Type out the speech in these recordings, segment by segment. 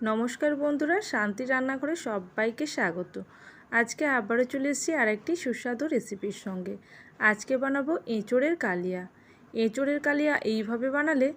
নমস্কার বন্ধুরা, শান্তি রান্নাঘরে সবাইকে স্বাগত। আজকে আবারও চলে এসেছি আরেকটি সুস্বাদু রেসিপির সঙ্গে। আজকে বানাবো এঁচোড়ের কালিয়া। এঁচোড়ের কালিয়া এইভাবে বানালে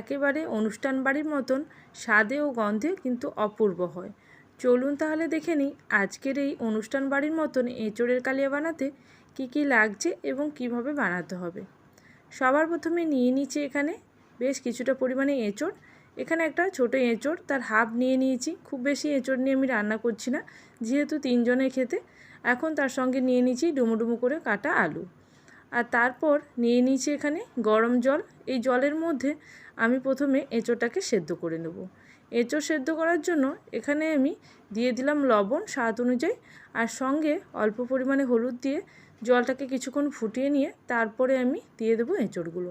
একেবারে অনুষ্ঠান বাড়ির মতন স্বাদে ও গন্ধে কিন্তু অপূর্ব হয়। চলুন তাহলে দেখে নিই আজকের এই অনুষ্ঠান বাড়ির মতন এঁচোড়ের কালিয়া বানাতে কি কি লাগছে এবং কীভাবে বানাতে হবে। সবার প্রথমে নিয়ে নিচ্ছি এখানে বেশ কিছুটা পরিমাণে এঁচোড়। এখানে একটা ছোটো এঁচোড় তার হাফ নিয়ে নিয়েছি। খুব বেশি এঁচোড় নিয়ে আমি রান্না করছি না, যেহেতু তিনজনের খেতে। এখন তার সঙ্গে নিয়ে নিয়েছি ডুমো করে কাটা আলু। আর তারপর নিয়ে নিয়েছি এখানে গরম জল। এই জলের মধ্যে আমি প্রথমে এঁচোড়টাকে সেদ্ধ করে নেব। এঁচোড় সেদ্ধ করার জন্য এখানে আমি দিয়ে দিলাম লবণ স্বাদ অনুযায়ী আর সঙ্গে অল্প পরিমাণে হলুদ দিয়ে জলটাকে কিছুক্ষণ ফুটিয়ে নিয়ে তারপরে আমি দিয়ে দেবো এঁচোড়গুলো।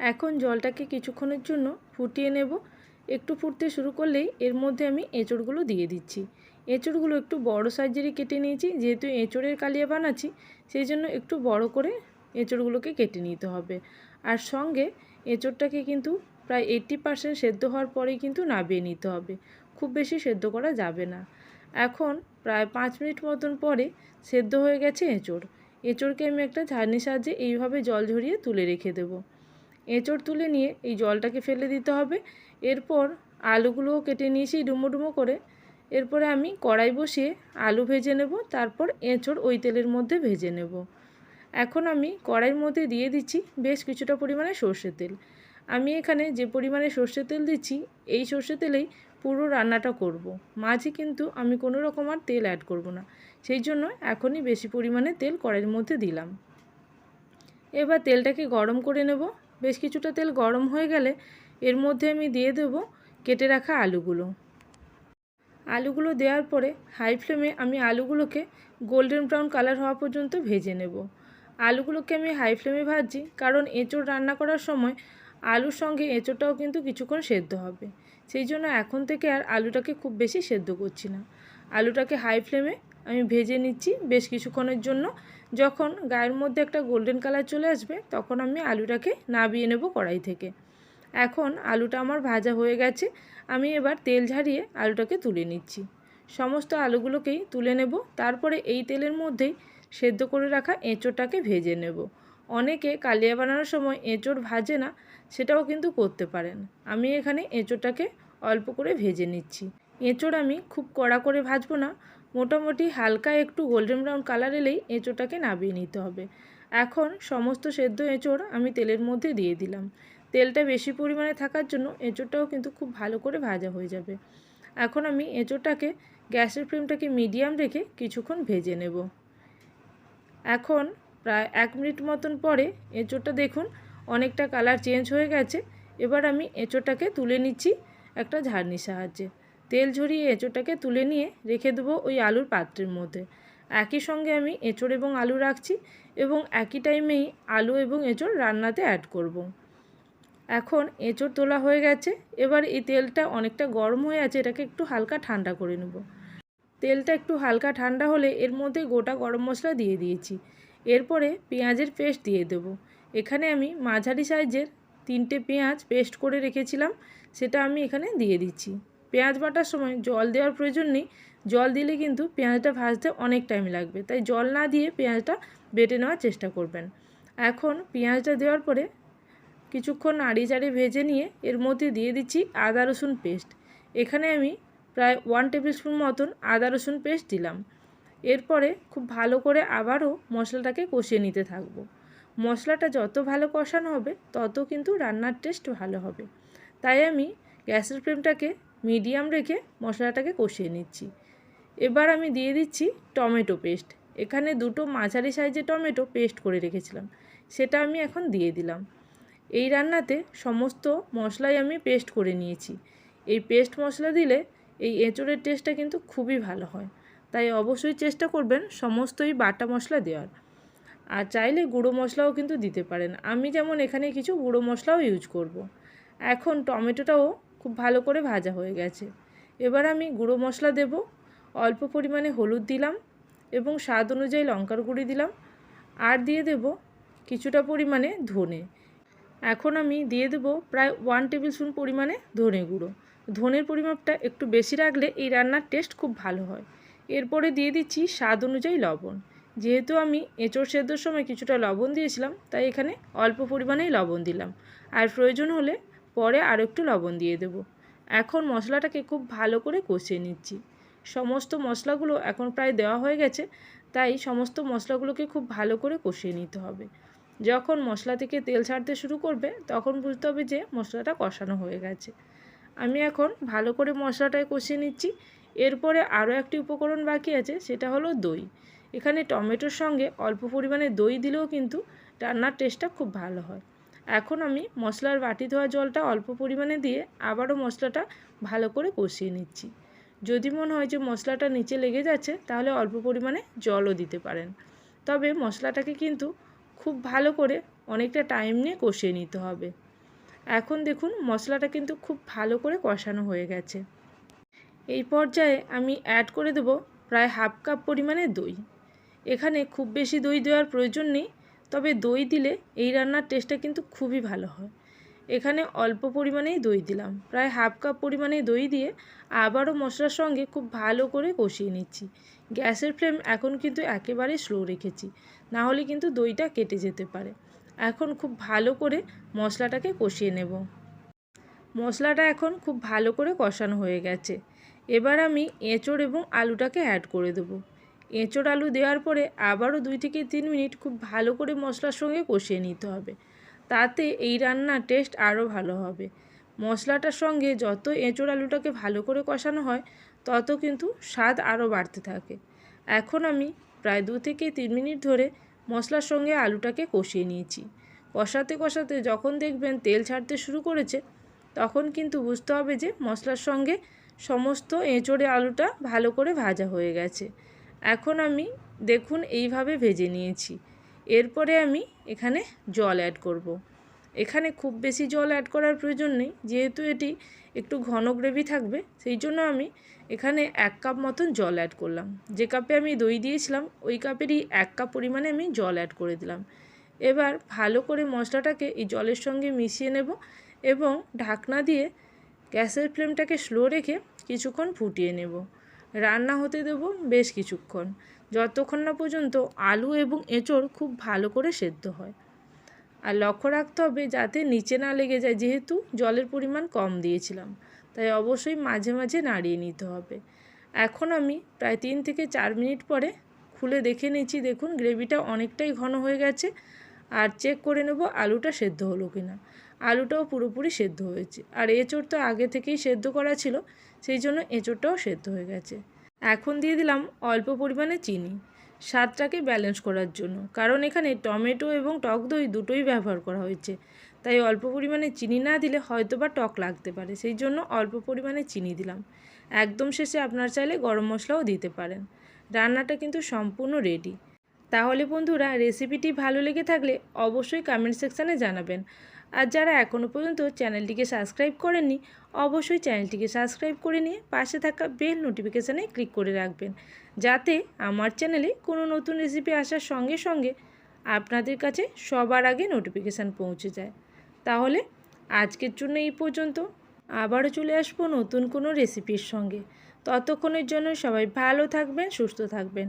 এখন জলটাকে কিছুক্ষণের জন্য ফুটিয়ে নেব। একটু ফুটতে শুরু করলেই এর মধ্যে আমি এঁচড়গুলো দিয়ে দিচ্ছি। এঁচড়গুলো একটু বড় সাইজেরই কেটে নিয়েছি, যেহেতু এঁচড়ের কালিয়া বানাচ্ছি, সেই জন্য একটু বড় করে এঁচড়গুলোকে কেটে নিতে হবে। আর সঙ্গে এঁচড়টাকে কিন্তু প্রায় এইট্টি পার্সেন্ট সেদ্ধ হওয়ার পরেই কিন্তু নাবিয়ে নিতে হবে। খুব বেশি সেদ্ধ করা যাবে না। এখন প্রায় পাঁচ মিনিট মতন পরে সেদ্ধ হয়ে গেছে এঁচড়। এঁচড়কে আমি একটা ঝাড়নির সাহায্যে এইভাবে জল ঝরিয়ে তুলে রেখে দেবো। এঁচড় তুলে নিয়ে এই জলটাকে ফেলে দিতে হবে। এরপর আলুগুলোও কেটে নিয়েছি ডুমো ডুমো করে। এরপরে আমি কড়াই বসিয়ে আলু ভেজে নেব, তারপর এঁচড় ওই তেলের মধ্যে ভেজে নেব। এখন আমি কড়াইয়ের মধ্যে দিয়ে দিচ্ছি বেশ কিছুটা পরিমাণে সর্ষের তেল। আমি এখানে যে পরিমাণে সর্ষের তেল দিচ্ছি, এই সর্ষের তেলেই পুরো রান্নাটা করব। মাঝে কিন্তু আমি কোনো রকম আর তেল অ্যাড করব না। সেই জন্য এখনই বেশি পরিমাণে তেল কড়াইয়ের মধ্যে দিলাম। এবার তেলটাকে গরম করে নেব। বেশ কিছুটা তেল গরম হয়ে গেলে এর মধ্যে আমি দিয়ে দেব কেটে রাখা আলুগুলো। আলুগুলো দেওয়ার পরে হাই ফ্লেমে আমি আলুগুলোকে গোল্ডেন ব্রাউন কালার হওয়া পর্যন্ত ভেজে নেব। আলুগুলোকে আমি হাই ফ্লেমে ভাজছি কারণ এঁচোড় রান্না করার সময় আলুর সঙ্গে এঁচোড়টাও কিন্তু কিছুক্ষণ সেদ্ধ হবে। সেই জন্য এখন থেকে আর আলুটাকে খুব বেশি সেদ্ধ করছি না। আলুটাকে হাই ফ্লেমে আমি ভেজে নিচ্ছি বেশ কিছুক্ষণের জন্য যখন গায়ের মধ্যে একটা গোল্ডেন কালার চলে আসবে, তখন আমি আলুটাকে নাবিয়ে নেব কড়াই থেকে। এখন আলুটা আমার ভাজা হয়ে গেছে, আমি এবার তেল ঝারিয়ে আলুটাকে তুলে নিচ্ছি। সমস্ত আলুগুলোকেই তুলে নেব, তারপরে এই তেলের মধ্যেই সেদ্ধ করে রাখা এঁচোড়টাকে ভেজে নেব। অনেকে কালিয়া বানানোর সময় এঁচোড় ভাজে না, সেটাও কিন্তু করতে পারেন। আমি এখানে এঁচোড়টাকে অল্প করে ভেজে নিচ্ছি। এঁচোড় আমি খুব কড়া করে ভাজবো না মোটামুটি হালকা একটু গোল্ডেন ব্রাউন কালার এলেই এঁচোটাকে নাবিয়ে নিতে হবে। এখন সমস্ত সেদ্ধ এঁচোড় আমি তেলের মধ্যে দিয়ে দিলাম। তেলটা বেশি পরিমাণে থাকার জন্য এঁচোড়টাও কিন্তু খুব ভালো করে ভাজা হয়ে যাবে। এখন আমি এঁচোড়টাকে গ্যাসের ফ্লেমটাকে মিডিয়াম রেখে কিছুক্ষণ ভেজে নেব। এখন প্রায় এক মিনিট মতন পরে এঁচোড়টা দেখুন অনেকটা কালার চেঞ্জ হয়ে গেছে। এবার আমি এঁচোড়টাকে তুলে নিচ্ছি একটা ঝাড়নির সাহায্যে। তেল ঝরিয়ে এঁচোড়টাকে তুলে নিয়ে রেখে দেবো ওই আলুর পাত্রের মধ্যে। একই সঙ্গে আমি এঁচোড় এবং আলু রাখছি এবং একই টাইমেই আলু এবং এঁচোড় রান্নাতে অ্যাড করব। এখন এঁচোড় তোলা হয়ে গেছে, এবার এই তেলটা অনেকটা গরম হয়ে আছে, এটাকে একটু হালকা ঠান্ডা করে নেব। তেলটা একটু হালকা ঠান্ডা হলে এর মধ্যে গোটা গরম মশলা দিয়ে দিয়েছি। এরপরে পেঁয়াজের পেস্ট দিয়ে দেব। এখানে আমি মাঝারি সাইজের তিনটে পেঁয়াজ পেস্ট করে রেখেছিলাম, সেটা আমি এখানে দিয়ে দিচ্ছি। পেঁয়াজ বাটার সময় জল দেওয়ার প্রয়োজন নেই। জল দিলে কিন্তু পেঁয়াজটা ভাজতে অনেক টাইম লাগবে। তাই জল না দিয়ে পেঁয়াজটা বেটে নেওয়ার চেষ্টা করবেন। এখন পেঁয়াজটা দেওয়ার পরে কিছুক্ষণ নাড়িয়ে চাড়িয়ে ভেজে নিয়ে এর মধ্যে দিয়ে দিচ্ছি আদা রসুন পেস্ট এখানে আমি প্রায় ওয়ান টেবিল স্পুন মতন আদা রসুন পেস্ট দিলাম। এরপরে খুব ভালো করে আবারও মশলাটাকে কষিয়ে নিতে থাকব। মশলাটা যত ভালো কষানো হবে, তত কিন্তু রান্নার টেস্ট ভালো হবে। তাই আমি গ্যাসের ফ্লেমটাকে মিডিয়াম রেখে মশলাটাকে কষিয়ে নিচ্ছি। এবার আমি দিয়ে দিচ্ছি টমেটো পেস্ট। এখানে দুটো মাঝারি সাইজে টমেটো পেস্ট করে রেখেছিলাম। সেটা আমি এখন দিয়ে দিলাম। এই রান্নাতে সমস্ত মশলাই আমি পেস্ট করে নিয়েছি। এই পেস্ট মশলা দিলে এই এঁচোড়ের টেস্টটা কিন্তু খুবই ভালো হয়। তাই অবশ্যই চেষ্টা করবেন সমস্তই বাটা মশলা দেওয়ার। আর চাইলে গুঁড়ো মশলাও কিন্তু দিতে পারেন। আমি যেমন এখানে কিছু গুঁড়ো মশলাও ইউজ করব। এখন টমেটোটাও খুব ভালো করে ভাজা হয়ে গেছে। এবার আমি গুঁড়ো মশলা দেব, অল্প পরিমাণে হলুদ দিলাম এবং স্বাদ অনুযায়ী লঙ্কার গুঁড়ি দিলাম আর দিয়ে দেব কিছুটা পরিমাণে ধনে। এখন আমি দিয়ে দেবো প্রায় ওয়ান টেবিল স্পুন পরিমাণে ধনে গুঁড়ো। ধনের পরিমাপটা একটু বেশি রাখলে এই রান্নার টেস্ট খুব ভালো হয়। এরপরে দিয়ে দিচ্ছি স্বাদ অনুযায়ী লবণ। যেহেতু আমি এঁচড় সেদ্ধর সময় কিছুটা লবণ দিয়েছিলাম, তাই এখানে অল্প পরিমাণেই লবণ দিলাম। আর প্রয়োজন হলে পরে আরও একটু লবণ দিয়ে দেব। এখন মশলাটাকে খুব ভালো করে কষিয়ে নিচ্ছি। সমস্ত মশলাগুলো এখন প্রায় দেওয়া হয়ে গেছে, তাই সমস্ত মশলাগুলোকে খুব ভালো করে কষিয়ে নিতে হবে। যখন মশলা থেকে তেল ছাড়তে শুরু করবে, তখন বুঝতে হবে যে মশলাটা কষানো হয়ে গেছে। আমি এখন ভালো করে মশলাটায় কষিয়ে নিচ্ছি। এরপরে আরও একটি উপকরণ বাকি আছে, সেটা হলো দই। এখানে টমেটোর সঙ্গে অল্প পরিমাণে দই দিলেও কিন্তু রান্নার টেস্টটা খুব ভালো হয়। এখন আমি মশলার বাটি ধোয়া জলটা অল্প পরিমাণে দিয়ে আবারও মশলাটা ভালো করে কষিয়ে নিচ্ছি। যদি মনে হয় যে মশলাটা নিচে লেগে যাচ্ছে, তাহলে অল্প পরিমাণে জলও দিতে পারেন। তবে মশলাটাকে কিন্তু খুব ভালো করে অনেকটা টাইম নিয়ে কষিয়ে নিতে হবে। এখন দেখুন মশলাটা কিন্তু খুব ভালো করে কষানো হয়ে গেছে। এই পর্যায়ে আমি অ্যাড করে দেব প্রায় হাফ কাপ পরিমাণে দই। এখানে খুব বেশি দই দেওয়ার প্রয়োজন নেই তবে দই দিলে এই রান্নার টেস্টটা কিন্তু খুবই ভালো হয়। এখানে অল্প পরিমাণেই দই দিলাম। প্রায় হাফ কাপ পরিমাণে দই দিয়ে আবারও মশলার সঙ্গে খুব ভালো করে কষিয়ে নিচ্ছি। গ্যাসের ফ্লেম এখন কিন্তু একেবারে স্লো রেখেছি, না হলে কিন্তু দইটা কেটে যেতে পারে। এখন খুব ভালো করে মশলাটাকে কষিয়ে নেব। মশলাটা এখন খুব ভালো করে কষানো হয়ে গেছে। এবার আমি এঁচড় এবং আলুটাকে অ্যাড করে দেবো। এঁচড় আলু দেওয়ার পরে আবারও দুই থেকে তিন মিনিট খুব ভালো করে মশলার সঙ্গে কষিয়ে নিতে হবে। তাতে এই রান্নার টেস্ট আরও ভালো হবে। মশলাটার সঙ্গে যত এঁচড় আলুটাকে ভালো করে কষানো হয়, তত কিন্তু স্বাদ আরও বাড়তে থাকে। এখন আমি প্রায় দু থেকে তিন মিনিট ধরে মশলার সঙ্গে আলুটাকে কষিয়ে নিয়েছি। কষাতে কষাতে যখন দেখবেন তেল ছাড়তে শুরু করেছে, তখন কিন্তু বুঝতে হবে যে মশলার সঙ্গে সমস্ত এঁচড়ে আলুটা ভালো করে ভাজা হয়ে গেছে। এখন আমি দেখুন এইভাবে ভেজে নিয়েছি। এরপরে আমি এখানে জল অ্যাড করব। এখানে খুব বেশি জল অ্যাড করার প্রয়োজন নেই, যেহেতু এটি একটু ঘন গ্রেভি থাকবে, সেই জন্য আমি এখানে এক কাপ মতন জল অ্যাড করলাম। যে কাপে আমি দই দিয়েছিলাম, ওই কাপেরই এক কাপ পরিমাণে আমি জল অ্যাড করে দিলাম। এবার ভালো করে মশলাটাকে এই জলের সঙ্গে মিশিয়ে নেব এবং ঢাকনা দিয়ে গ্যাসের ফ্লেমটাকে স্লো রেখে কিছুক্ষণ ফুটিয়ে নেব। রান্না হতে দেব বেশ কিছুক্ষণ। যতক্ষণ না পর্যন্ত আলু এবং এঁচড় খুব ভালো করে সেদ্ধ হয়। আর লক্ষ্য রাখতে হবে যাতে নিচে না লেগে যায়, যেহেতু জলের পরিমাণ কম দিয়েছিলাম। তাই অবশ্যই মাঝে মাঝে নাড়িয়ে নিতে হবে। এখন আমি প্রায় তিন থেকে চার মিনিট পরে খুলে দেখে নিচ্ছি, দেখুন গ্রেভিটা অনেকটাই ঘন হয়ে গেছে। আর চেক করে নেব আলুটা সেদ্ধ হলো কি না আলুটাও পুরোপুরি সেদ্ধ হয়েছে। আর এঁচড় তো আগে থেকেই সেদ্ধ করা ছিল, সেই জন্য এঁচড়টাও সেদ্ধ হয়ে গেছে। এখন দিয়ে দিলাম অল্প পরিমাণে চিনি। স্বাদটাকে ব্যালেন্স করার জন্য। কারণ এখানে টমেটো এবং টক দই দুটোই ব্যবহার করা হয়েছে। তাই অল্প পরিমাণে চিনি না দিলে হয়তো বা টক লাগতে পারে। সেই জন্য অল্প পরিমাণে চিনি দিলাম। একদম শেষে আপনার চাইলে গরম মশলাও দিতে পারেন। রান্নাটা কিন্তু সম্পূর্ণ রেডি তাহলে বন্ধুরা রেসিপিটি ভালো লেগে থাকলে অবশ্যই কমেন্ট সেকশানে জানাবেন। আর যারা এখনও পর্যন্ত চ্যানেলটিকে সাবস্ক্রাইব করেননি, অবশ্যই চ্যানেলটিকে সাবস্ক্রাইব করে নিয়ে পাশে থাকা বেল নোটিফিকেশানে ক্লিক করে রাখবেন। যাতে আমার চ্যানেলে কোনো নতুন রেসিপি আসার সঙ্গে সঙ্গে আপনাদের কাছে সবার আগে নোটিফিকেশান পৌঁছে যায়। তাহলে আজকের জন্য এই পর্যন্ত। আবারও চলে আসব নতুন কোনো রেসিপির সঙ্গে। ততক্ষণের জন্য সবাই ভালো থাকবেন, সুস্থ থাকবেন।